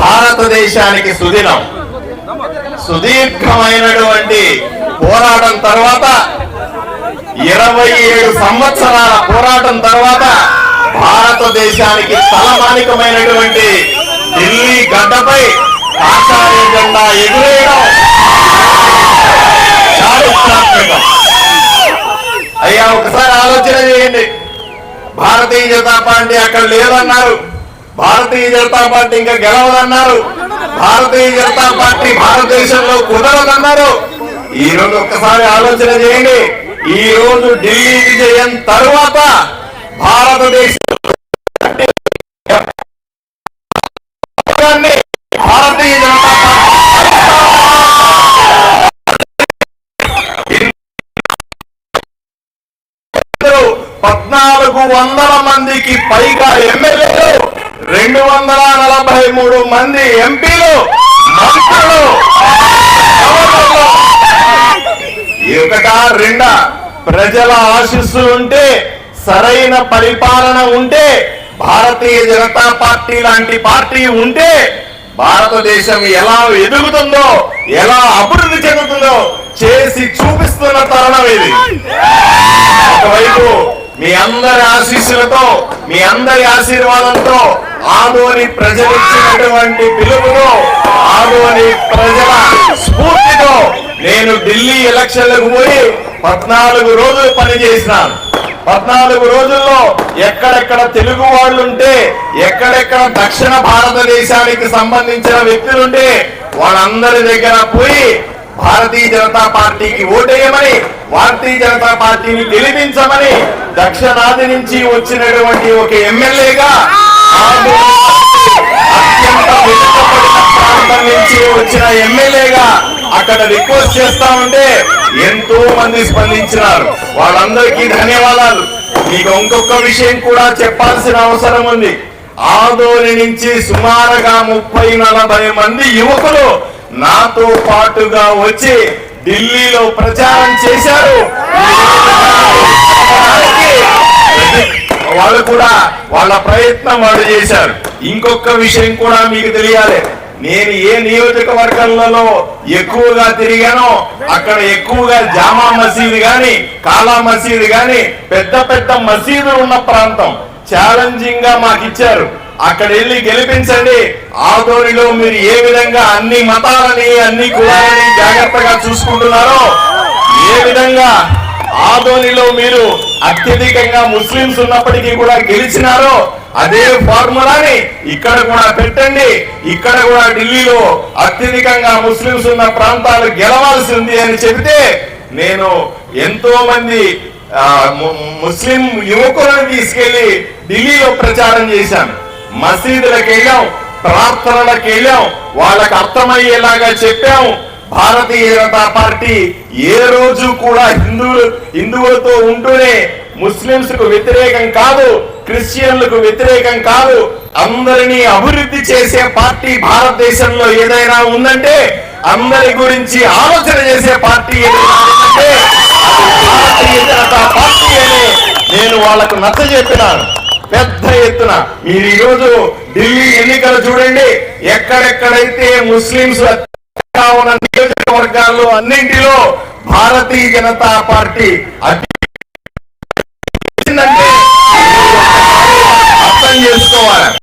భారతదేశానికి సుదినం. సుదీర్ఘమైనటువంటి పోరాటం తర్వాత ఇరవై ఏడు సంవత్సరాల పోరాటం తర్వాత భారతదేశానికి తలమానికమైనటువంటి ఢిల్లీ గడ్డపై కాషాయ జెండా ఎగురేయడం చారిత్రాత్మకం. అయ్యా ఒకసారి ఆలోచన చేయండి. భారతీయ జనతా పార్టీ అక్కడ లేదన్నారు. భారతీయ జనతా పార్టీ ఇంకా గెలవదన్నారు. భారతీయ జనతా పార్టీ భారతదేశంలో కుదరదన్నారు. ఈ రోజు ఒక్కసారి ఆలోచన చేయండి. ఈ రోజు ఢిల్లీ విజయం తరువాత భారతదేశం భారతీయ జనతా పద్నాలుగు వందల మందికి పైగా ఎమ్మెల్యేలు రెండు వందల నలభై మూడు మంది ఎంపీలు మంత్రులు గవర్నర్లు. ఒకటా రెండా ప్రజల ఆశీస్సులు ఉంటే సరైన పరిపాలన ఉంటే భారతీయ జనతా పార్టీ లాంటి పార్టీ ఉంటే భారతదేశం ఎలా ఎదుగుతుందో ఎలా అభివృద్ధి చెందుతుందో చేసి చూపిస్తున్న తరుణం ఇది ఒకవైపు మీ అందరి ఆశీస్సులతో మీ అందరి ఆశీర్వాదంతో ఆదోని ప్రజలు పిలుపును ఆదోని ప్రజల స్ఫూర్తితో నేను ఢిల్లీ ఎలక్షన్లకు పోయి పద్నాలుగు రోజులు పనిచేసినాను. పద్నాలుగు రోజుల్లో ఎక్కడెక్కడ తెలుగు వాళ్ళుంటే ఎక్కడెక్కడ దక్షిణ భారతదేశానికి సంబంధించిన వ్యక్తులుంటే వాళ్ళందరి దగ్గర పోయి భారతీయ జనతా పార్టీకి ఓటేయమని భారతీయ జనతా పార్టీని గెలిపించమని దక్షిణాది నుంచి వచ్చినటువంటి ఒక ఎమ్మెల్యేగా అత్యంత వెనుకబడిన ప్రాంతం నుంచి వచ్చిన ఎమ్మెల్యేగా అక్కడ రిక్వెస్ట్ చేస్తా ఉంటే ఎంతో మంది స్పందించినారు. వాళ్ళందరికీ ధన్యవాదాలు. మీకు ఇంకొక విషయం కూడా చెప్పాల్సిన అవసరం ఉంది. ఆదోని నుంచి సుమారుగా ముప్పై నలభై మంది యువకులు నాతో పాటుగా వచ్చి ఢిల్లీలో ప్రచారం చేశారు. వాళ్ళు కూడా వాళ్ళ ప్రయత్నం వాళ్ళు చేశారు. ఇంకొక విషయం కూడా మీకు తెలియాలి. నేను ఏ నియోజకవర్గాలలో ఎక్కువగా తిరిగానో అక్కడ ఎక్కువగా జామా మసీదు గాని కాలా మసీదు గాని పెద్ద పెద్ద మసీదు ఉన్న ప్రాంతం. ఛాలెంజింగ్గా మాకు ఇచ్చారు. అక్కడ వెళ్ళి గెలిపించండి. ఆదోనిలో మీరు ఏ విధంగా అన్ని మతాలని అన్ని కులాలని జాగ్రత్తగా చూసుకుంటున్నారో ఏ విధంగా ఆదోనిలో మీరు అత్యధికంగా ముస్లింస్ ఉన్నప్పటికీ కూడా గెలిచినారో అదే ఫార్ములాని ఇక్కడ కూడా పెట్టండి. ఇక్కడ కూడా ఢిల్లీలో అత్యధికంగా ముస్లింస్ ఉన్న ప్రాంతాలు గెలవాల్సి ఉంది అని చెబితే నేను ఎంతో మంది ము- ముస్లిం యువకులను తీసుకెళ్ళి ఢిల్లీలో ప్రచారం చేశాను. మసీదులకు వెళ్ళాం ప్రార్థనలకు వెళ్ళాం వాళ్ళకు అర్థమయ్యేలాగా చెప్పాం. భారతీయ జనతా పార్టీ ఏ రోజు కూడా హిందువులు హిందువులతో ఉంటూనే ముస్లింస్కు వ్యతిరేకం కాదు క్రిస్టియన్లకు వ్యతిరేకం కాదు. అందరినీ అభివృద్ధి చేసే పార్టీ భారతదేశంలో ఏదైనా ఉందంటే అందరి గురించి ఆలోచన చేసే పార్టీ ఏదైనా ఉందంటే భారతీయ జనతా పార్టీ అని నేను వాళ్ళకు నచ్చ చెప్పినాను. పెద్ద ఎత్తున మీరు ఈరోజు ఢిల్లీ ఎన్నికలు చూడండి. ఎక్కడెక్కడైతే ముస్లింస్ ఉన్న నియోజకవర్గాల్లో అన్నింటిలో భారతీయ జనతా పార్టీ అత్య